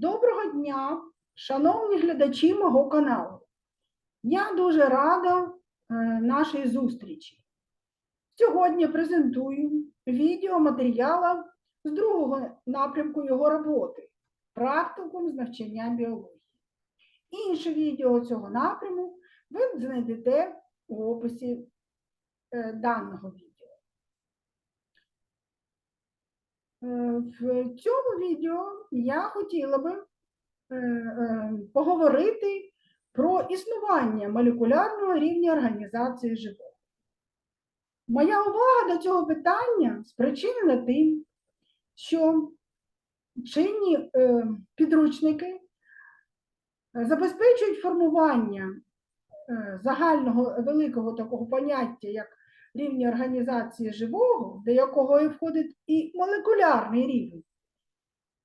Доброго дня, шановні глядачі мого каналу. Я дуже рада е, нашій зустрічі. Сьогодні презентую відеоматеріали з другого напрямку його роботи практикум з навчання біології. Інше відео цього напряму ви знайдете у описі е, даного відео. Е, В цьому відео я хотіла би е, е, поговорити про існування молекулярного рівня організації живого. Моя увага до цього питання спричинена тим, що чинні е, підручники забезпечують формування е, загального великого такого поняття, як рівня організації живого, до якого і входить і молекулярний рівень,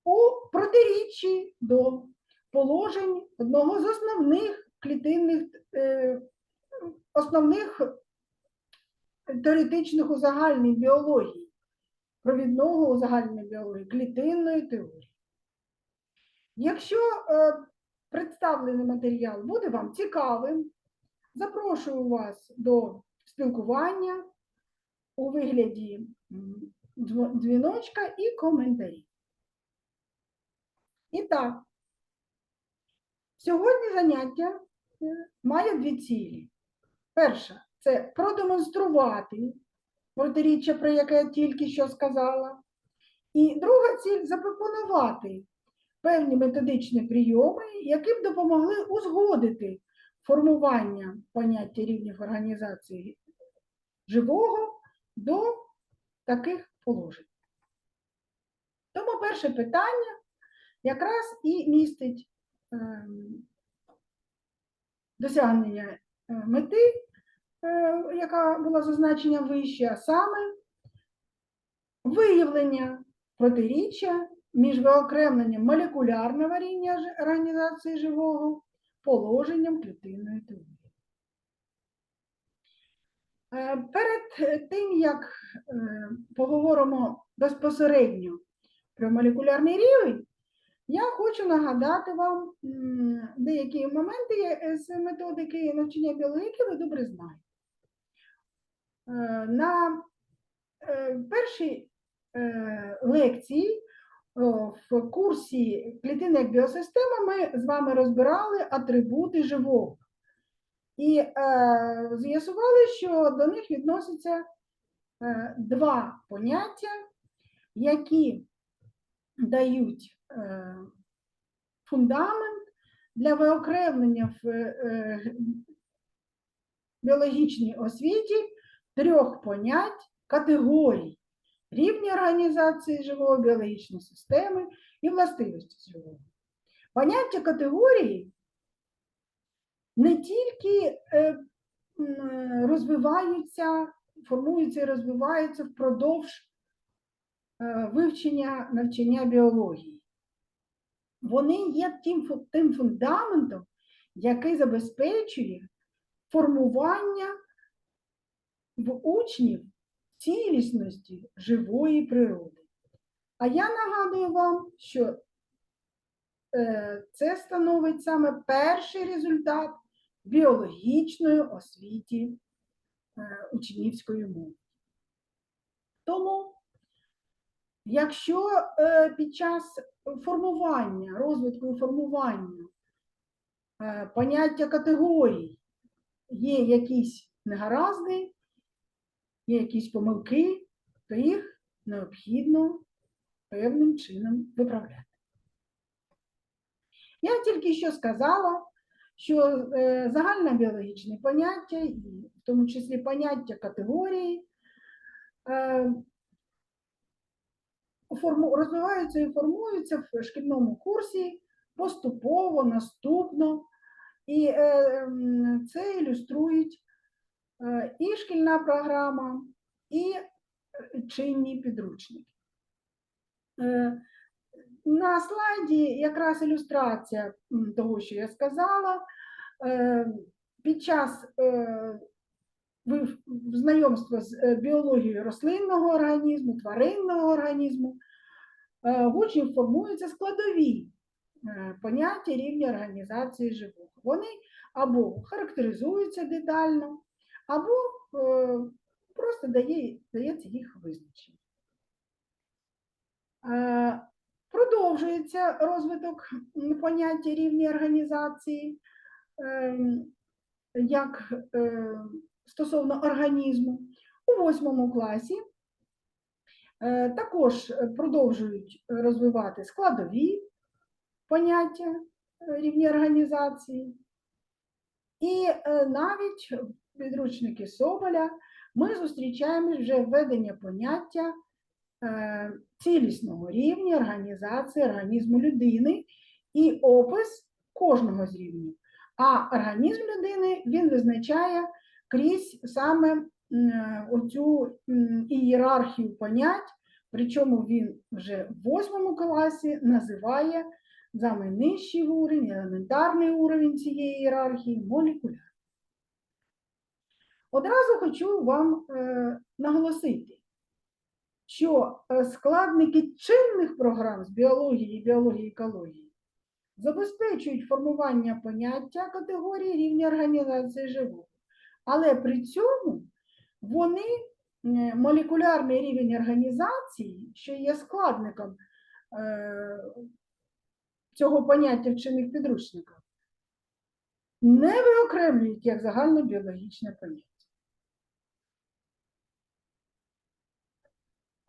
у протиріччі до положень одного з основних клітинних, е, основних теоретичних у загальній біології, провідного у біології, клітинної теорії. Якщо е, представлений матеріал буде вам цікавим, запрошую вас до спілкування у вигляді дзвіночка і коментарів. І так, сьогодні заняття е, має дві цілі. Перша це продемонструвати протиріччя, про яке я тільки що сказала. І друга ціль запропонувати певні методичні прийоми, які б допомогли узгодити формування поняття рівнів організації живого до таких положень. Тому перше питання якраз і містить ем, досягнення е, мети, е, яка була зазначена вище, а саме виявлення протиріччя між виокремленням молекулярного рівня організації живого положенням клітинної теорії. Е, Перед е, тим, як е, поговоримо безпосередньо про молекулярний рівень, я хочу нагадати вам деякі моменти з методики навчання біології, які ви добре знаєте. На першій лекції в курсі клітина як біосистема ми з вами розбирали атрибути живого. І е, з'ясували, що до них відносяться е, два поняття, які дають е, фундамент для виокремлення в е, біологічній освіті трьох понять категорій рівня організації живого біологічної системи і властивості живого. Поняття категорії не тільки е, розвиваються, формуються і розвиваються впродовж е, вивчення навчання біології. Вони є тим, тим фундаментом, який забезпечує формування в учнів цілісності живої природи. А я нагадую вам, що е, це становить саме перший результат біологічної освіті е, учнівської мови. Тому, якщо е, під час формування, розвитку і формування е, поняття категорій є якісь негаразди, є якісь помилки, то їх необхідно певним чином виправляти. Я тільки що сказала, що е, загальнобіологічні поняття, і в тому числі поняття категорії, е, розвиваються і формуються в шкільному курсі поступово, наступно. І е, це ілюструють і шкільна програма, і чинні підручники. На слайді якраз ілюстрація того, що я сказала. Е, Під час е, знайомства з е, біологією рослинного організму, тваринного організму, в формуються складові поняття рівня організації живого. Вони або характеризуються детально, або просто дає, дається їх визначення. Продовжується розвиток поняття рівня організації ем, як е, стосовно організму. У восьмому класі е, також продовжують розвивати складові поняття е, рівня організації. І е, навіть в підручники Соболя ми зустрічаємо вже введення поняття е, цілісного рівня організації організму людини і опис кожного з рівнів. А організм людини він визначає крізь саме оцю ієрархію понять, причому він вже в восьмому класі називає саме нижчий уровень, елементарний уровень цієї ієрархії молекулярний. Одразу хочу вам е, наголосити, що е, складники чинних програм з біології, біології, екології забезпечують формування поняття категорії рівня організації живого. Але при цьому вони молекулярний рівень організації, що є складником е, цього поняття в чинних підручниках, не виокремлюють як загальнобіологічне поняття.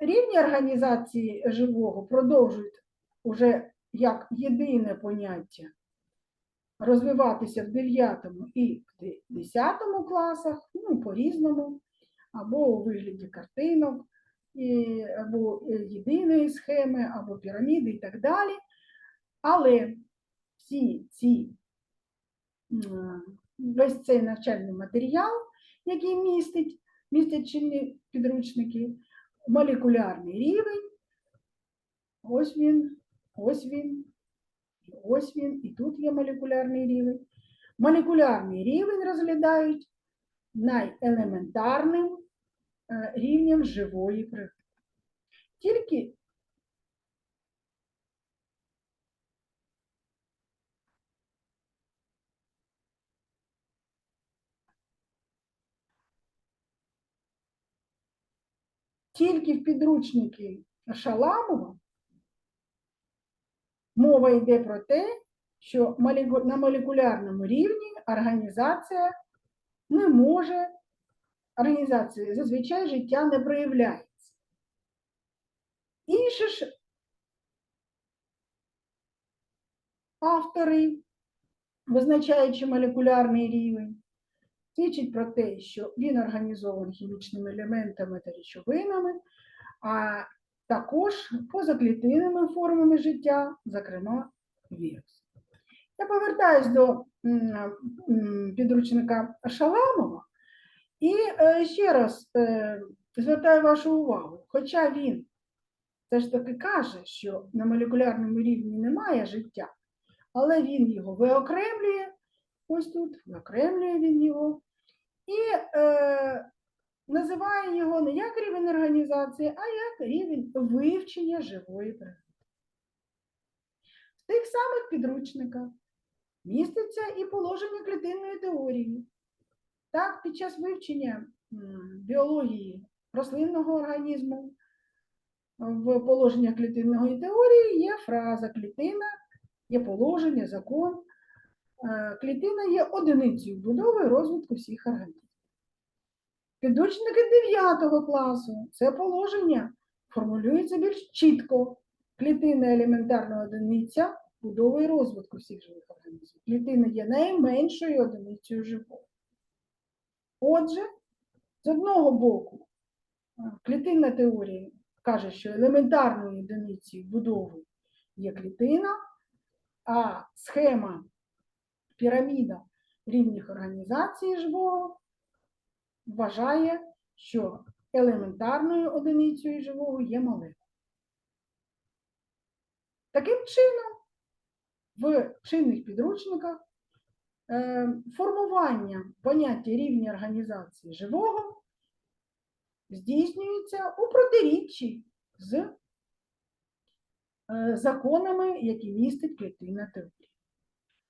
Рівні організації живого продовжують уже як єдине поняття розвиватися в 9 і в 10 класах, ну, по-різному, або у вигляді картинок, або єдиної схеми, або піраміди і так далі. Але всі ці, весь цей навчальний матеріал, який містить, містять чинні підручники, молекулярний рівень, ось він, ось він, ось він, і тут є молекулярний рівень. Молекулярний рівень розглядають найелементарним е, рівнем живої природи. Тільки тільки в підручники Шаламова мова йде про те, що на молекулярному рівні організація не може, організація зазвичай життя не проявляється. Інші ж автори, визначаючи молекулярний рівень, свідчить про те, що він організований хімічними елементами та речовинами, а також позаклітинними формами життя, зокрема вірус. Я повертаюсь до підручника Шаламова і е, ще раз е, звертаю вашу увагу, хоча він все ж таки каже, що на молекулярному рівні немає життя, але він його виокремлює, ось тут виокремлює він його, і е, називає його не як рівень організації, а як рівень вивчення живої природи. В тих самих підручниках міститься і положення клітинної теорії. Так, під час вивчення біології рослинного організму в положеннях клітинної теорії є фраза клітина, є положення, закон. Е, Клітина є одиницею будови розвитку всіх організмів. Підручники 9 класу це положення формулюється більш чітко. Клітина елементарна одиниця будови і розвитку всіх живих організмів. Клітина є найменшою одиницею живого. Отже, з одного боку, е, клітинна теорія каже, що елементарною одиницею будови є клітина, а схема піраміда рівних організацій живого вважає, що елементарною одиницею живого є молекула. Таким чином, в чинних підручниках е, формування поняття рівня організації живого здійснюється у протиріччі з е, законами, які містить клітинна теорія.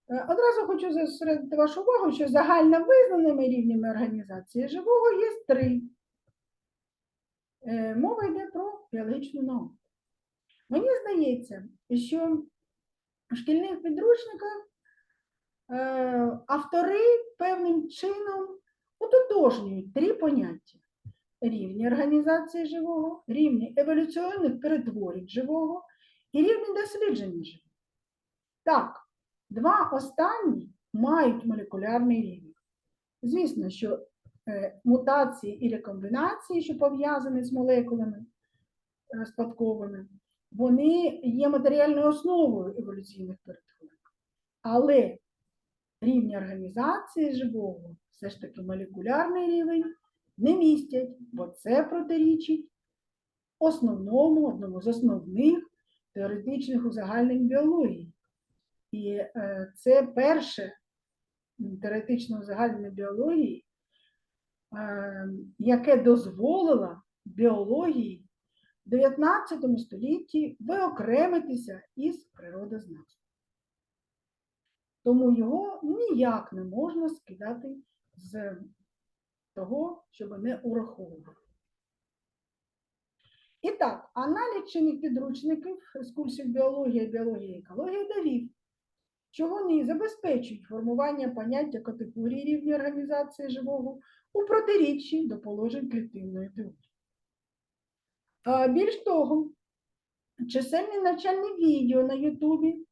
Е, Одразу хочу зосередити вашу увагу, що загально визнаними рівнями організації живого є три. Е, Мова йде про біологічну науку. Мені здається, що в шкільних підручниках е, автори певним чином утотожнюють три поняття: рівні організації живого, рівні еволюційних перетворень живого і рівні дослідження живого. Так, два останні мають молекулярний рівень. Звісно, що е, мутації і рекомбінації, що пов'язані з молекулами е, спадковими, вони є матеріальною основою еволюційних перетворень. Але рівні організації живого, все ж таки молекулярний рівень, не містять, бо це протирічить основному, одному з основних теоретичних узагальнень біології. І е, це перше м, теоретичне узагальнення біології, е, яке дозволило біології в 19 столітті виокремитися із природознавства. Тому його ніяк не можна скидати з того, щоб не ураховувати. І так, аналіз підручників з курсів біології, біології і екології довів, що вони забезпечують формування поняття категорії рівня організації живого у протиріччі до положень клітинної теорії. Більш того, чисельні навчальні відео на Ютубі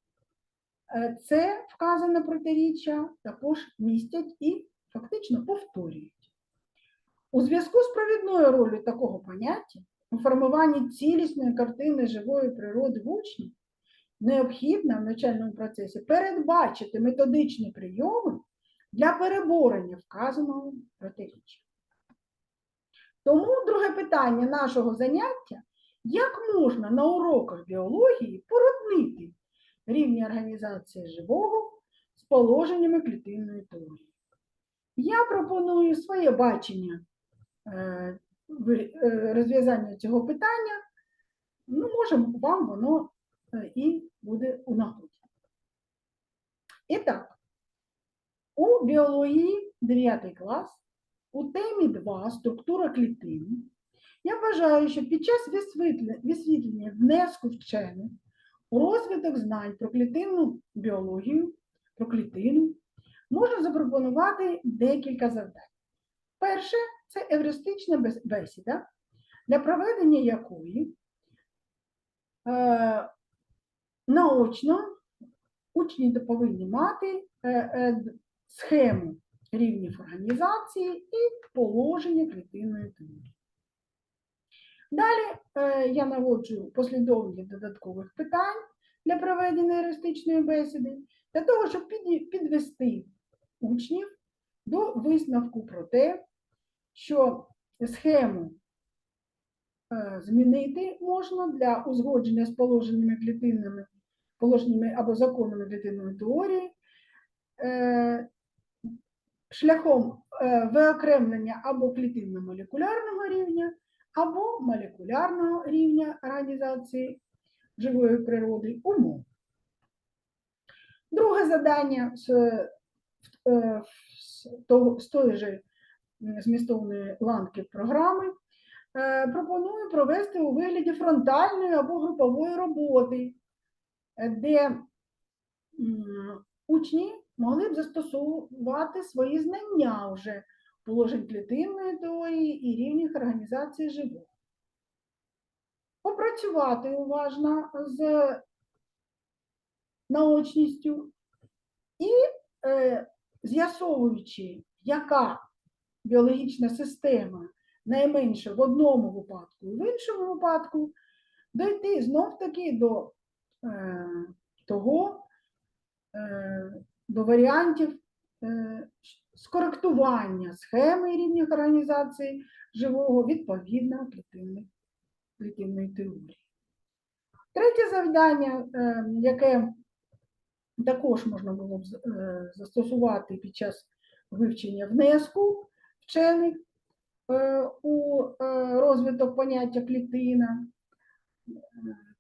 е, це вказане протиріччя також містять і фактично повторюють. У зв'язку з провідною ролью такого поняття у формуванні цілісної картини живої природи в учні необхідно в навчальному процесі передбачити методичні прийоми для переборення вказаного протиріччя. Тому друге питання нашого заняття як можна на уроках біології породнити рівні організації живого з положеннями клітинної теорії? Я пропоную своє бачення е, е, розв'язання цього питання. Ну, може, вам воно і буде у нагоді. І так, у біології 9 клас у темі 2 структура клітин. Я вважаю, що під час висвітлення внеску вчених у розвиток знань про клітинну біологію, про клітину, можна запропонувати декілька завдань. Перше це евристична бесіда, для проведення якої е, наочно учні повинні мати е, е, схему рівнів організації і положення клітинної теорії. Далі е, я наводжу послідовність додаткових питань для проведення еристичної бесіди, для того, щоб підвести учнів до висновку про те, що схему змінити можна для узгодження з положеннями клітинними, положеннями або законами клітинної теорії, е, шляхом е, виокремлення або клітинно-молекулярного рівня, або молекулярного рівня організації живої природи умов. Друге завдання з, е, з тої м, змістовної ланки програми е, пропоную провести у вигляді фронтальної або групової роботи, е, де учні могли б застосувати свої знання вже положень клітинної теорії і рівнів організації живого. Попрацювати уважно з наочністю і е, з'ясовуючи, яка біологічна система найменше в одному випадку і в іншому випадку, дойти знов-таки до е, того, е, до варіантів е, скоректування схеми рівнів організації живого відповідно клітинної, теорії. Третє завдання, е, яке також можна було б е, застосувати під час вивчення внеску вчених у е, розвиток поняття клітина, е,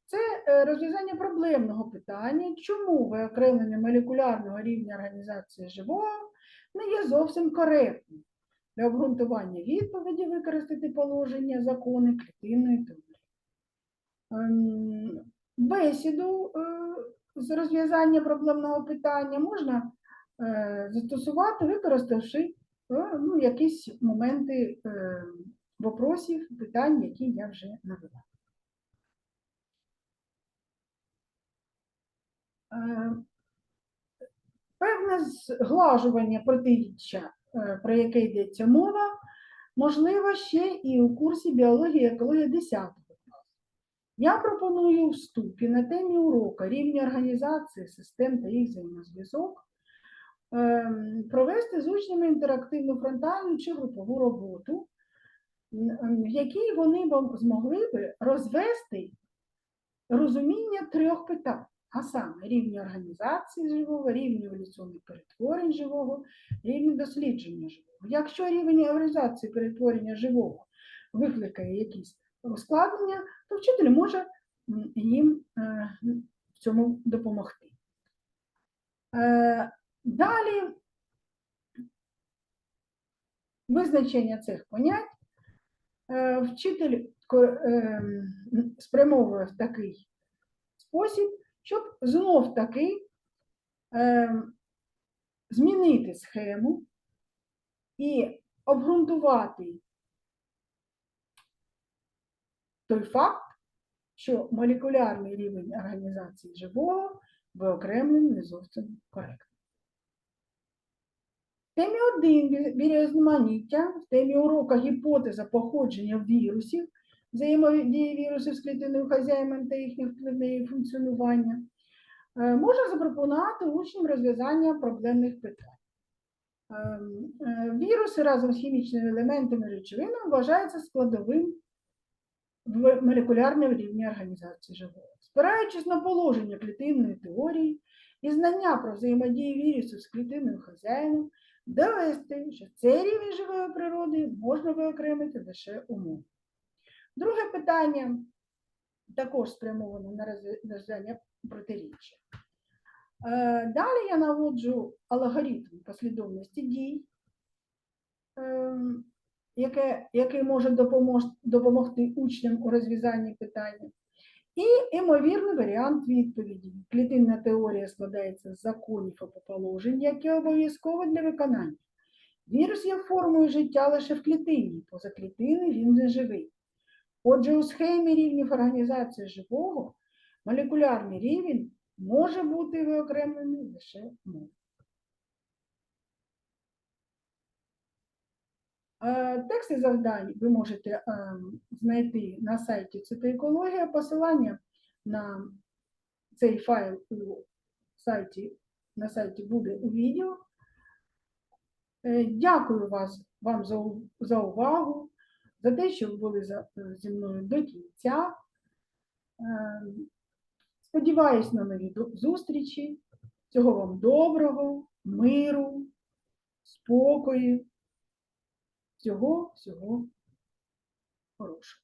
це е, розв'язання проблемного питання, чому виокремлення молекулярного рівня організації живого не є зовсім коректним. Для обґрунтування відповіді використати положення закони клітинної теорії. Ем, Бесіду е, з розв'язання проблемного питання можна е, застосувати, використавши е, ну, якісь моменти е, вопросів, питань, які я вже навела. Е, Певне зглажування протиріччя, е, про яке йдеться мова, можливо ще і у курсі біології екології 10 класу. Я пропоную вступі на темі урока рівні організації систем та їх взаємозв'язок провести з учнями інтерактивну фронтальну чи групову роботу, м, м, в якій вони змогли би розвести розуміння трьох питань, а саме рівні організації живого, рівні еволюційних перетворень живого, рівні дослідження живого. Якщо рівень організації перетворення живого викликає якісь ускладнення, то вчитель може їм е, в цьому допомогти. Е, Далі визначення цих понять е, вчитель ем, спрямовує в такий спосіб, щоб знов таки ем, змінити схему і обґрунтувати той факт, що молекулярний рівень організації живого виокремлений не зовсім коректно. Темі 1 біорізноманіття, в темі урока гіпотеза походження вірусів, взаємодії вірусів з клітинним хазяїном та їхніх вплив на функціонування, е, можна запропонувати учням розв'язання проблемних питань. Ем, е, Віруси разом з хімічними елементами речовинами вважаються складовим в молекулярному рівні організації живого. Спираючись на положення клітинної теорії і знання про взаємодію вірусів з клітинним хазяїном, довести, що цей рівень живої природи можна виокремити лише умовно. Друге питання також спрямоване на розв'язання протиріччя. Е, Далі я наводжу алгоритм послідовності дій, ем, який може допомогти учням у розв'язанні питання. І ймовірний варіант відповіді. Клітинна теорія складається з законів або положень, які обов'язкові для виконання. Вірус є формою життя лише в клітині, поза клітиною він не живий. Отже, у схемі рівнів організації живого молекулярний рівень може бути виокремлений лише мовою. Тексти завдань ви можете ем, знайти на сайті Цитоекологія. Посилання на цей файл у сайті, на сайті буде у відео. Е, Дякую вас, вам за, за увагу, за те, що ви були за- зі мною до кінця. Сподіваюсь на нові зустрічі. Всього вам доброго, миру, спокою. Всього, всього хорошого.